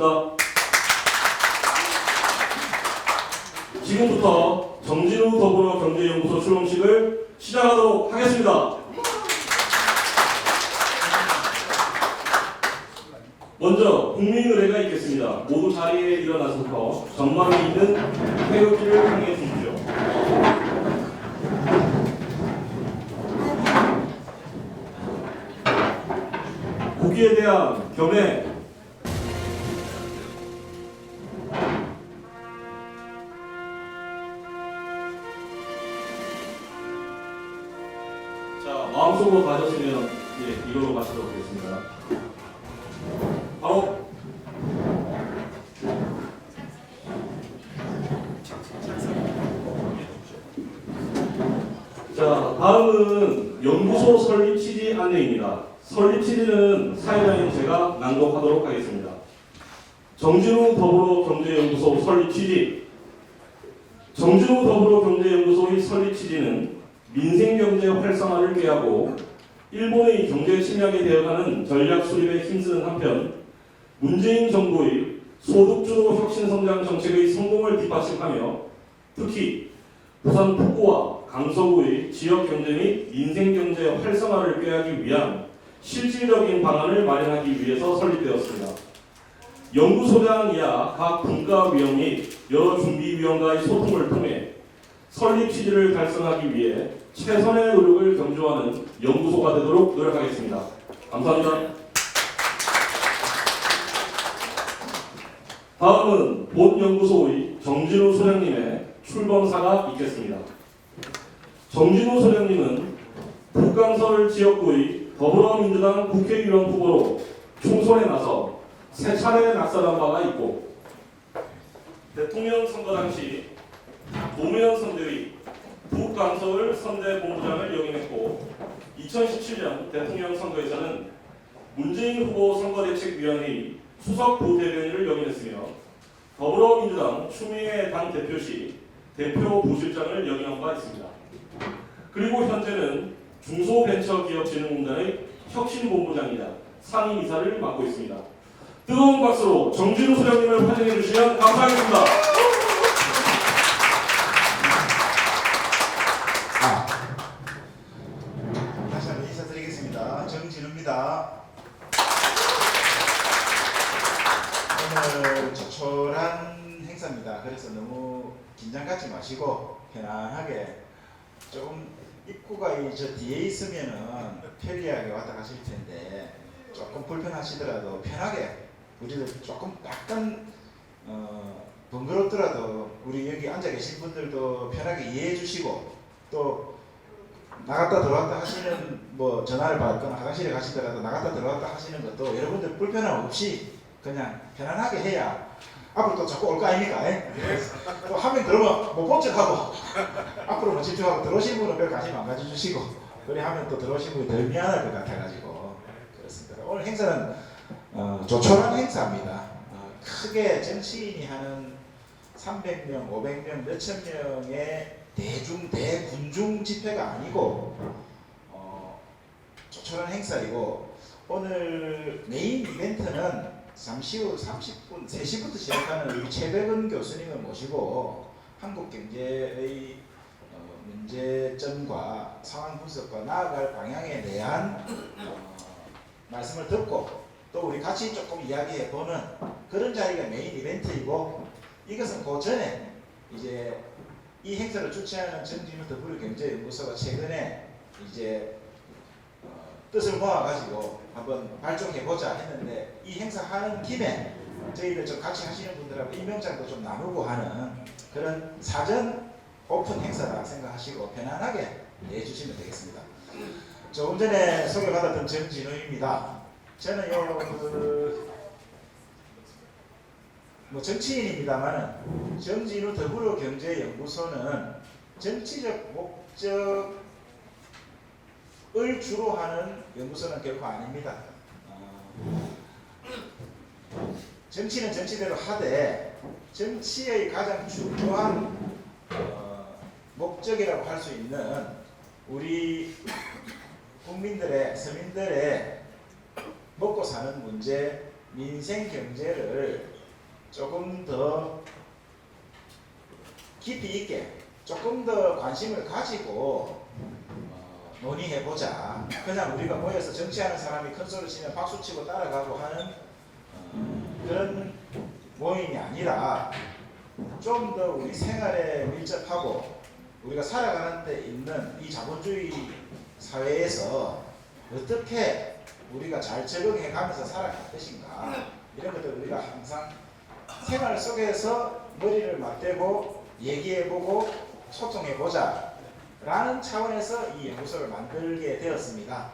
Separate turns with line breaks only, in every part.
고맙습니다. 지금부터 정진우 더불어 경제연구소 출범식을 시작하도록 하겠습니다. 먼저 국민의례가 있겠습니다. 모두 자리에 일어나셔서 전망에 있는 태극기를 향해 주십시오. 국기에 대한 겸해 가졌으면 예, 이걸로 마치도록 하겠습니다. 바로 자 다음은 연구소 설립 취지 안내입니다. 설립 취지는 사회자인 제가 낭독하도록 하겠습니다. 정진우 더불어 경제연구소 설립 취지 정진우 더불어 경제연구소의 설립 취지는 민생경제 활성화를 꾀하고 일본의 경제 침략에 대응하는 전략 수립에 힘쓰는 한편 문재인 정부의 소득주도 혁신성장 정책의 성공을 뒷받침하며 특히 부산 북구와 강서구의 지역 경제 및 민생 경제 활성화를 꾀하기 위한 실질적인 방안을 마련하기 위해서 설립되었습니다. 연구소장 이하 각 분과위원 및 여러 준비위원과의 소통을 통해 설립 취지를 달성하기 위해 최선의 노력을 경주하는 연구소가 되도록 노력하겠습니다. 감사합니다. 다음은 본 연구소의 정진우 소장님의 출범사가 있겠습니다. 정진우 소장님은 북강설 지역구의 더불어민주당 국회의원 후보로 총선에 나서 세 차례 낙선한 바가 있고 대통령 선거 당시 노무현 선대위 북강서울 선대본부장을 역임했고 2017년 대통령 선거에서는 문재인 후보 선거대책위원회 수석 부대변인을 역임했으며 더불어민주당 추미애 당 대표 시 대표 부실장을 역임한 바 있습니다. 그리고 현재는 중소벤처기업진흥공단의 혁신본부장이자 상임이사를 맡고 있습니다. 뜨거운 박수로 정진우 소장님을 환영해 주시면 감사하겠습니다.
인사드리겠습니다. 정진우입니다. 오늘 조촐한 행사입니다. 그래서 너무 긴장 갖지 마시고 편안하게 조금 입구가 이저 뒤에 있으면은 편리하게 왔다 가실 텐데 조금 불편하시더라도 편하게 우리들 조금 약간 어, 번거롭더라도 우리 여기 앉아 계신 분들도 편하게 이해해 주시고 또 나갔다 들어왔다 하시는 뭐 전화를 받거나 화장실에 가시더라도 나갔다 들어왔다 하시는 것도 여러분들 불편함 없이 그냥 편안하게 해야 앞으로 또 자꾸 올 거 아닙니까? 예? 또 화면 들어오면 못본 척하고 앞으로 뭐 집중하고 들어오신 분은 별 관심 안 가져주시고 그래 하면 또 들어오신 분이 덜 미안할 것 같아가지고 그렇습니다. 오늘 행사는 어, 조촐한 행사입니다. 어, 크게 정치인이 하는 300명, 500명, 몇천 명의 대중 대군중 집회가 아니고 어, 조촐한 행사이고 오늘 메인 이벤트는 잠시 후 30분, 3시부터 시작하는 우리 최백은 교수님을 모시고 한국 경제의 어, 문제점과 상황 분석과 나아갈 방향에 대한 어, 말씀을 듣고 또 우리 같이 조금 이야기해 보는 그런 자리가 메인 이벤트이고 이것은 그 전에 이제 이 행사를 주최하는 정진우 더불어경제연구소가 최근에 이제 어, 뜻을 모아가지고 한번 발족해보자 했는데 이 행사 하는 김에 저희들 좀 같이 하시는 분들하고 임명장도 좀 나누고 하는 그런 사전 오픈 행사라 생각하시고 편안하게 내주시면 되겠습니다. 조금 전에 소개받았던 정진우입니다. 저는 요, 그, 뭐 정치인입니다만은 정진우 더불어 경제연구소는 정치적 목적을 주로 하는 연구소는 결코 아닙니다. 어, 정치는 정치대로 하되 정치의 가장 중요한 어, 목적이라고 할 수 있는 우리 국민들의 서민들의 먹고 사는 문제 민생 경제를 조금 더 깊이 있게 조금 더 관심을 가지고 어, 논의해 보자. 그냥 우리가 모여서 정치하는 사람이 큰 소리 치면 박수 치고 따라가고 하는 어, 그런 모임이 아니라 좀 더 우리 생활에 밀접하고 우리가 살아가는 데 있는 이 자본주의 사회에서 어떻게 우리가 잘 적응해 가면서 살아갈 것인가 이런 것들 우리가 항상 생활 속에서 머리를 맞대고 얘기해보고 소통해보자 라는 차원에서 이 연구소를 만들게 되었습니다.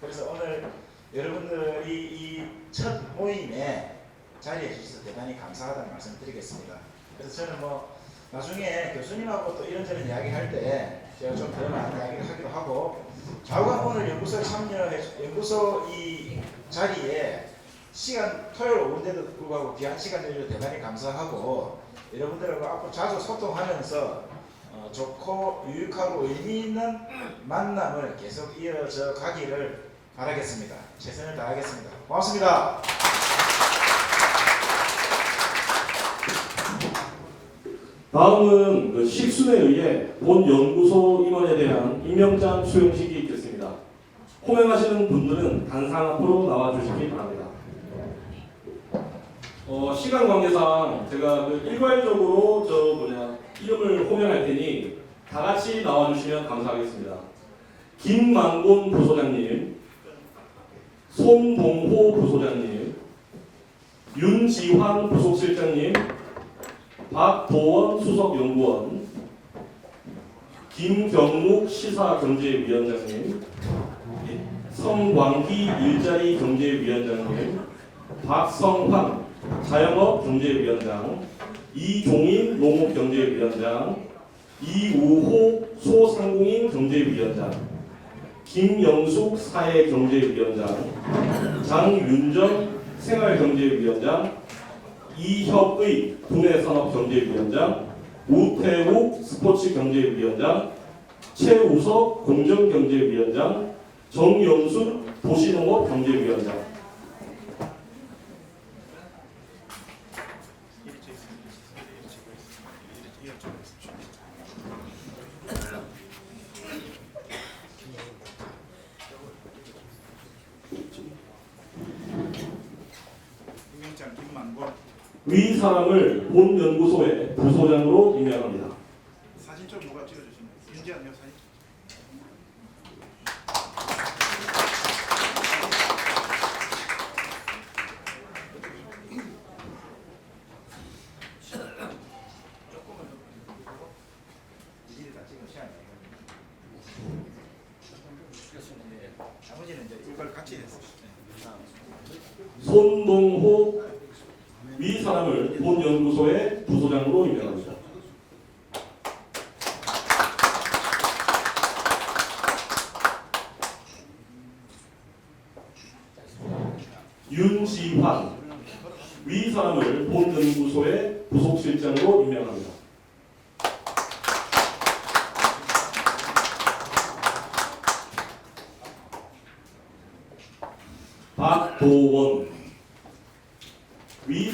그래서 오늘 여러분들이 이 첫 모임에 자리해 주셔서 대단히 감사하다는 말씀 드리겠습니다. 그래서 저는 뭐 나중에 교수님하고 또 이런저런 이야기 할 때 제가 좀더 많은 이야기를 하기도 하고 좌우가 오늘 연구소에 참여해 연구소 이 자리에 시간 토요일 오후인데도 불구하고 귀한 시간 내주셔서 대단히 감사하고 여러분들하고 앞으로 자주 소통하면서 어, 좋고 유익하고 의미 있는 만남을 계속 이어져 가기를 바라겠습니다. 최선을 다하겠습니다. 고맙습니다.
다음은 그 식순에 의해 본 연구소 임원에 대한 임명장 수용식이 있겠습니다. 호명하시는 분들은 단상 앞으로 나와 주시기 바랍니다. 어, 시간 관계상 제가 그 일괄적으로 저 뭐냐 이름을 호명할 테니 다 같이 나와 주시면 감사하겠습니다. 김만곤 부소장님, 손동호 부소장님, 윤지환 부속실장님, 박도원 수석연구원, 김경묵 시사경제위원장님, 성광희 일자리 경제위원장님, 박성환 자영업 경제위원장, 이종인 농업경제위원장, 이우호 소상공인 경제위원장, 김영숙 사회경제위원장, 장윤정 생활경제위원장, 이협의 국내산업경제위원장, 우태욱 스포츠경제위원장, 최우석 공정경제위원장, 정영순 도시농업경제위원장
김만곤
위 사람을 본 연구소의 부소장으로 임명합니다.
사진 좀 누가 찍어주시나요? 윤지한 요 사진. 일일이 다 찍으셔야 돼요. 나머지는 이제 이걸 같이 해서.
손동호 위 사람을 본 연구소의 부소장으로 임명합니다. 윤지환 위 사람을 본 연구소의 부속실장으로 임명합니다. 박도원 위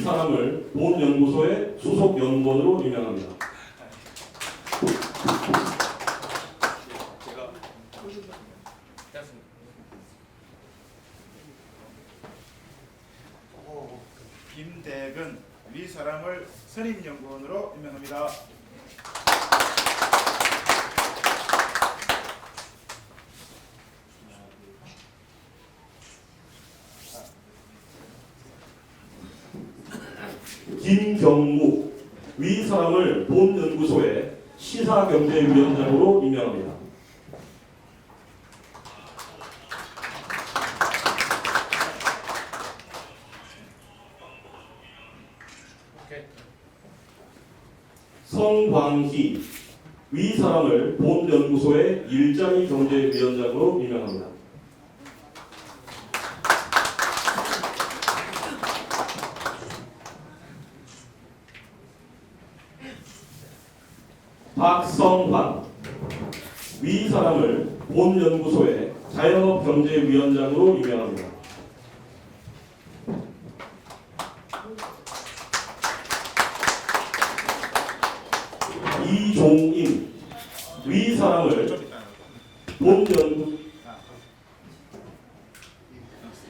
사람을 본 연구소의 수석 연구원으로 임명합니다.
제가 김대근 위 사람을 선임 연구원으로 임명합니다.
김경묵 위 사람을 본 연구소의 시사경제위원장으로 임명합니다. 성광희 위 사람을 본 연구소의 일자리 경제위원장으로 임명합니다. 박성환 위 사람을 본 연구소의 자영업 경제위원장으로 임명합니다. 이종인 위 사람을 본 연구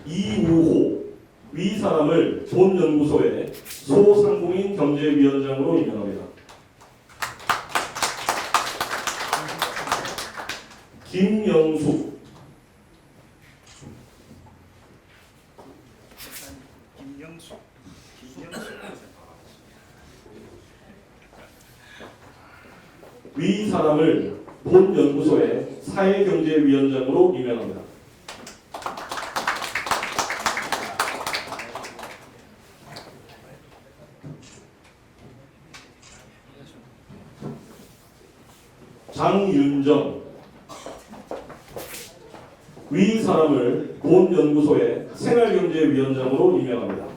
이우호 위 사람을 본 연구소의 소상공인 경제위원장으로 임명합니다. 김영수. 위 사람을 본 연구소의 사회경제위원장으로 임명합니다. 장윤정 위 사람을 본 연구소의 생활경제위원장으로 임명합니다.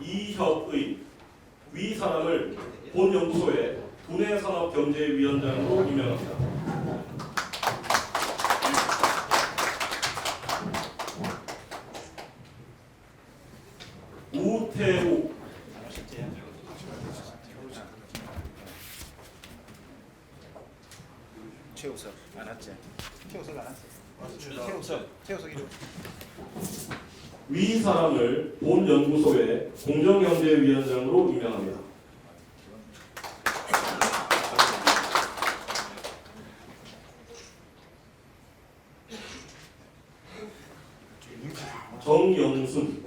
이협의 위 사람을 본연구소의 분해산업경제위원장으로 임명합니다. 우태우
최우석 안 왔지? 최우석 안 왔지? 최우석 최우석 이름
위 사람을 본 연구소의 공정경제위원장으로 임명합니다. 정영순